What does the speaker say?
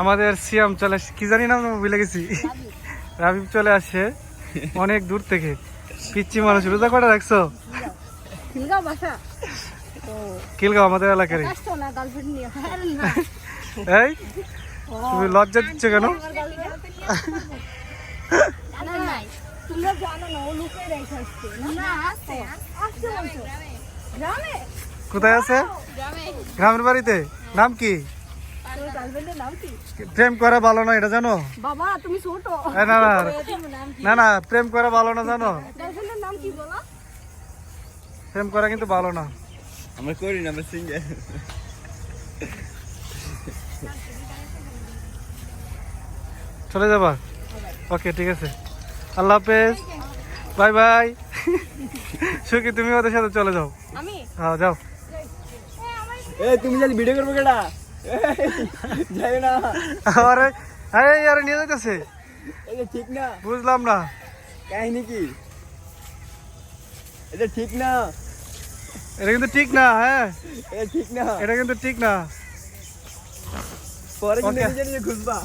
আমাদের সিয়াম চলে আসে। কি জানি নাম ভুলে গেছি। রাবিব চলে আসে অনেক দূর থেকে। পিচ্ছি মানুষ রোজা কটা রাখছো? কিলগাঁও আমাদের এলাকারই। না না এই তুমি লজ্জা দিচ্ছ কেন? না না না না কোথায় আছে? গ্রামের বাড়িতে? নাম কি? প্রেম করা ভালো না এটা জানো? বাবা তুমি ছোট। না না না না প্রেম করা ভালো না জানো? নাম কি বলো? প্রেম করা কিন্তু ভালো না। আমরা করি না সিঙ্গেল চলে যাবা? ওকে ঠিক আছে। আল্লাহ হাফেজ। Bye bye. সুখী তুমি ওদের সাথে চলে যাও। আমি? হ্যাঁ যাও। এ তুমি যদি ভিডিও করব কেডা? যাই না। আরে আরে আরে নিয়ে যাইতেছে। এটা ঠিক না। বুঝলাম না। কাহিনী কি? এটা ঠিক না। এটা কিন্তু ঠিক না হ্যাঁ। এটা ঠিক না। এটা কিন্তু ঠিক না। পরে কিন্তু ঘুষবা নিজে নিজে খুঁজবা